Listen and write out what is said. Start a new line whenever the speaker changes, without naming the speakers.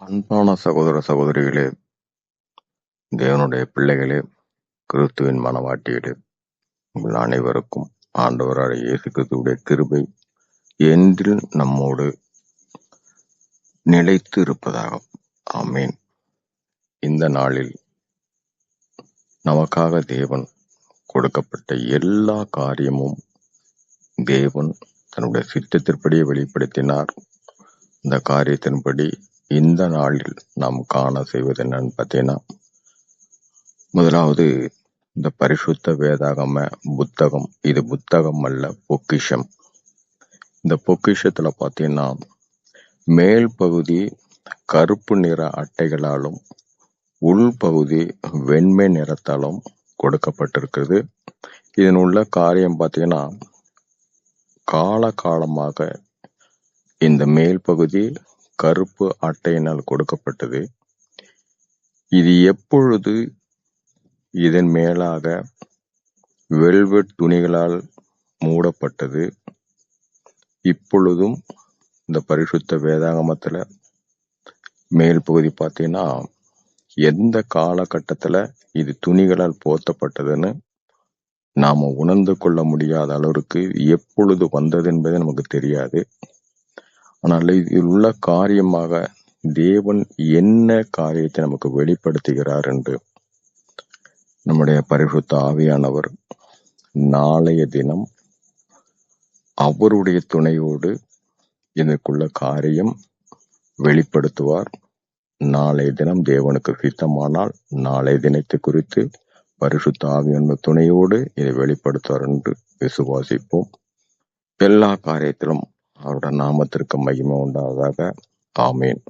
அன்பான சகோதர சகோதரிகளே தேவனுடைய பிள்ளைகளே கிறிஸ்துவின் மனவாட்டிகளே உங்கள் அனைவருக்கும் ஆண்டவராக இயேசு கிறிஸ்துவுடைய கிருபை என்றில் நம்மோடு நிலைத்து இருப்பதாக ஆமேன். இந்த நாளில் நமக்காக தேவன் கொடுக்கப்பட்ட எல்லா காரியமும் தேவன் தன்னுடைய சித்தத்திற்படியே வெளிப்படுத்தினார். இந்த காரியத்தின்படி இந்த நாளில் நாம் காண செய்வது என்னன்னு பார்த்தீங்கன்னா முதலாவது இந்த பரிசுத்த வேதாகம புத்தகம். இது புத்தகம் அல்ல பொக்கிஷம். இந்த பொக்கிஷத்துல பார்த்தீங்கன்னா மேல் பகுதி கருப்பு நிற அட்டைகளாலும் உள் பகுதி வெண்மை நிறத்தாலும் கொடுக்கப்பட்டிருக்கிறது. இதன் உள்ள காரியம் பார்த்தீங்கன்னா காலகாலமாக இந்த மேல் பகுதி கருப்பு அட்டையினால் கொடுக்கப்பட்டது. இது எப்பொழுது இதன் மேலாக வெல்வெட் துணிகளால் மூடப்பட்டது? இப்பொழுதும் இந்த பரிசுத்த வேதாகமத்தில் மேல் பகுதி பார்த்தீங்கன்னா எந்த காலகட்டத்தில் இது துணிகளால் போர்த்தப்பட்டதுன்னு நாம் உணர்ந்து கொள்ள முடியாத அளவிற்கு எப்பொழுது வந்தது என்பது நமக்கு தெரியாது. ஆனால் இதில் உள்ள காரியமாக தேவன் என்ன காரியத்தை நமக்கு வெளிப்படுத்துகிறார் என்று நம்முடைய பரிசுத்த ஆவியானவர் நாளைய தினம் அவருடைய துணையோடு இதற்குள்ள காரியம் வெளிப்படுத்துவார். நாளைய தினம் தேவனுக்கு சித்தமானால் நாளைய தினத்தை குறித்து பரிசுத்த ஆவியான துணையோடு இதை வெளிப்படுத்துவார் என்று விசுவாசிப்போம். எல்லா காரியத்திலும் அவருடைய நாமத்திற்கு மகிமை உண்டாவதாக. ஆமீன்.